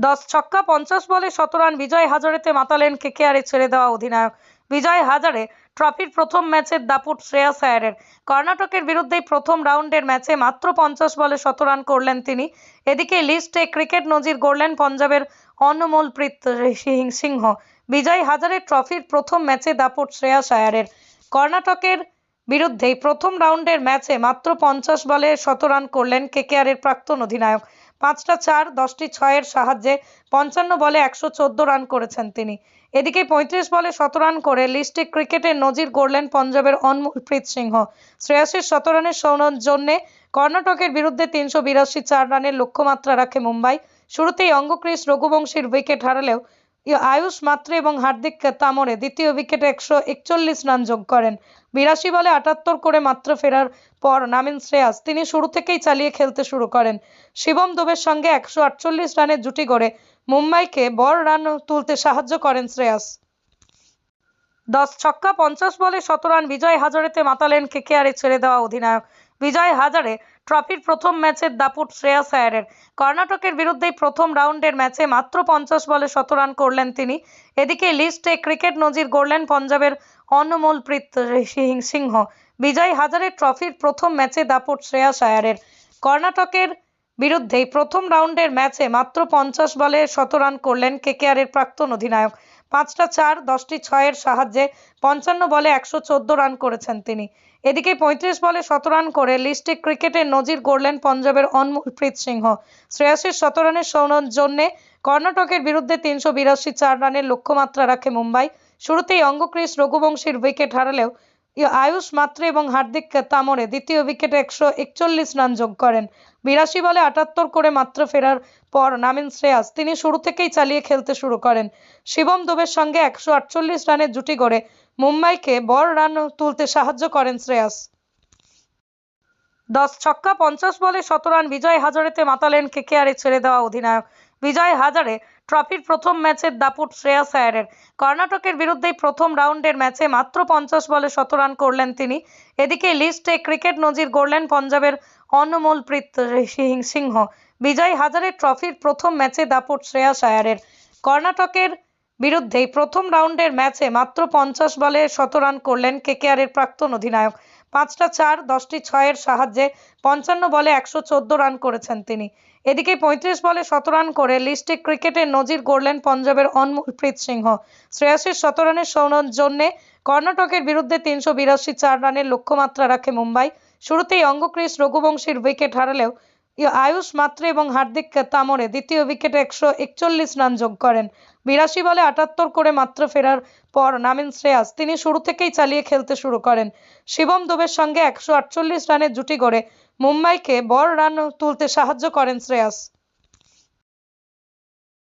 দশ ছক্কা পঞ্চাশ বলে শতরান বিজয় হাজারেতে মাতালেন কেকেআরে ছেড়ে দেওয়া অধিনায়ক। বিজয় হাজারে ট্রফির প্রথম ম্যাচের দাপুট শ্রেয়াস আয়ারের কর্ণাটকের বিরুদ্ধেই প্রথম রাউন্ডের ম্যাচে মাত্র পঞ্চাশ বলে শতরান করলেন তিনি। এদিকে লিস্টে ক্রিকেট নজির গড়লেন পঞ্জাবের অনমোলপ্রীত সিং- সিংহ। বিজয় হাজারে ট্রফির প্রথম ম্যাচে দাপুট শ্রেয়াস আয়ারের কর্ণাটকের বিরুদ্ধেই প্রথম রাউন্ডের ম্যাচে মাত্র পঞ্চাশ বলে শতরান করলেন কেকেআরের প্রাক্তন অধিনায়ক। পাঁচটা চার, দশটি ছয়ের সাহায্যে পঞ্চান্ন বলে একশো চোদ্দ রান করেছেন তিনি। এদিকে পঁয়ত্রিশ বলে শত রান করে লিস্টে ক্রিকেটের নজির গড়লেন পঞ্জাবের অনমুলপ্রীত সিংহ। শ্রেয়াসের শতরানের জন্য কর্ণাটকের বিরুদ্ধে তিনশো বিরাশি চার রানের লক্ষ্যমাত্রা রাখে মুম্বাই। শুরুতেই অঙ্গক্রিস রঘুবংশীর উইকেট হারালেও আয়ুষ মাত্রে এবং হার্দিক তামরে দ্বিতীয় উইকেটে একশো একচল্লিশ রান যোগ করেন। বিরাশি বলে আটাত্তর করে মাত্র ফেরার পর নামেন শ্রেয়াস, তিনি শুরু থেকেই চালিয়ে খেলতে শুরু করেন। শিবম দুবের সঙ্গে একশো আটচল্লিশ রানের জুটি গড়ে মুম্বাইকে বড় রান তুলতে সাহায্য করেন শ্রেয়াস। দশ ছক্কা পঞ্চাশ বলে শতরান বিজয় হাজারেতে মাতালেন কেকেআরে ছেড়ে দেওয়া অধিনায়ক। বিজয় হাজারে ট্রফির প্রথম ম্যাচের দাপুট শ্রেয়া আয়ারের। কর্ণাটকের বিরুদ্ধে প্রথম রাউন্ডের ম্যাচে মাত্র পঞ্চাশ বলে শতরান করলেন তিনি। এদিকে লিস্টে ক্রিকেট নজির গড়লেন পঞ্জাবের অনমোল প্রীত সিংহ। বিজয় হাজারে ট্রফির প্রথম ম্যাচে দাপুট শ্রেয়া আয়ারের। কর্ণাটকের বিরুদ্ধেই প্রথম রাউন্ডের ম্যাচে মাত্র পঞ্চাশ বলে শতরান করলেন কেকেআরের প্রাক্তন অধিনায়ক। পাঁচটা চার, দশটি ছয়ের সাহায্যে পঞ্চান্ন বলে একশো চোদ্দ রান করেছেন তিনি। এদিকে পঁয়ত্রিশ বলে শতরান করে লিস্টে ক্রিকেটের নজির গড়লেন পঞ্জাবের অনমোলপ্রীত সিংহ। শ্রেয়াসের শতরানের সৌজন্যে কর্ণাটকের বিরুদ্ধে তিনশো বিরাশি চার রানের লক্ষ্যমাত্রা রাখে মুম্বাই। শুরুতেই অঙ্গক্রিস রঘুবংশীর উইকেট হারালেও আয়ুষ মাত্রে এবং হার্দিক তামরে দ্বিতীয় উইকেটে একশো একচল্লিশ রান যোগ করেন। বিরাশি বলে আটাত্তর করে মাত্র ফেরার পর নামেন শ্রেয়াস, তিনি শুরু থেকেই চালিয়ে খেলতে শুরু করেন। শিবম দুবের সঙ্গে একশো আটচল্লিশ রানের জুটি গড়ে মুম্বাইকে বড় রান তুলতে সাহায্য করেন শ্রেয়াস। দশ ছক্কা পঞ্চাশ বলে শতরান বিজয় হাজারেতে মাতালেন কেকেআরে ছেড়ে দেওয়া অধিনায়ক। বিজয় হাজারে ট্রফির প্রথম ম্যাচের দাপুট শ্রেয়াস আয়ারের কর্ণাটকের বিরুদ্ধেই প্রথম রাউন্ডের ম্যাচে মাত্র পঞ্চাশ বলে শতরান করলেন তিনি। এদিকে লিস্টে ক্রিকেট নজির গড়লেন পঞ্জাবের অনমোলপ্রীত সিংহ। বিজয় হাজারে ট্রফির প্রথম ম্যাচে দাপুট শ্রেয়াস আয়ারের কর্ণাটকের বিরুদ্ধেই প্রথম রাউন্ডের ম্যাচে মাত্র পঞ্চাশ বলে শতরান করলেন কেকেআরের প্রাক্তন অধিনায়ক। পাঁচটা চার, দশটি ছয়ের সাহায্যে পঞ্চান্ন বলে একশো চোদ্দ রান করেছেন তিনি। এদিকে পঁয়ত্রিশ বলে শত রান করে লিস্টে ক্রিকেটের নজির গড়লেন পঞ্জাবের অনমোলপ্রীত সিংহ। শ্রেয়াসের শতরানের জন্যে কর্ণাটকের বিরুদ্ধে তিনশো বিরাশি চার রানের লক্ষ্যমাত্রা রাখে মুম্বাই। শুরুতেই অঙ্গক্রিস রঘুবংশীর উইকেট হারালেও আয়ুষ মাত্রে এবং হার্দিক তামরে দ্বিতীয় উইকেটে একশো একচল্লিশ রান যোগ করেন। বিরাশি বলে আটাত্তর করে মাত্র ফেরার পর নামেন শ্রেয়াস তিনি শুরু থেকেই চালিয়ে খেলতে শুরু করেন। শিবম দুবের সঙ্গে একশো আটচল্লিশ রানের জুটি গড়ে মুম্বাইকে বড় রান তুলতে সাহায্য করেন শ্রেয়াস।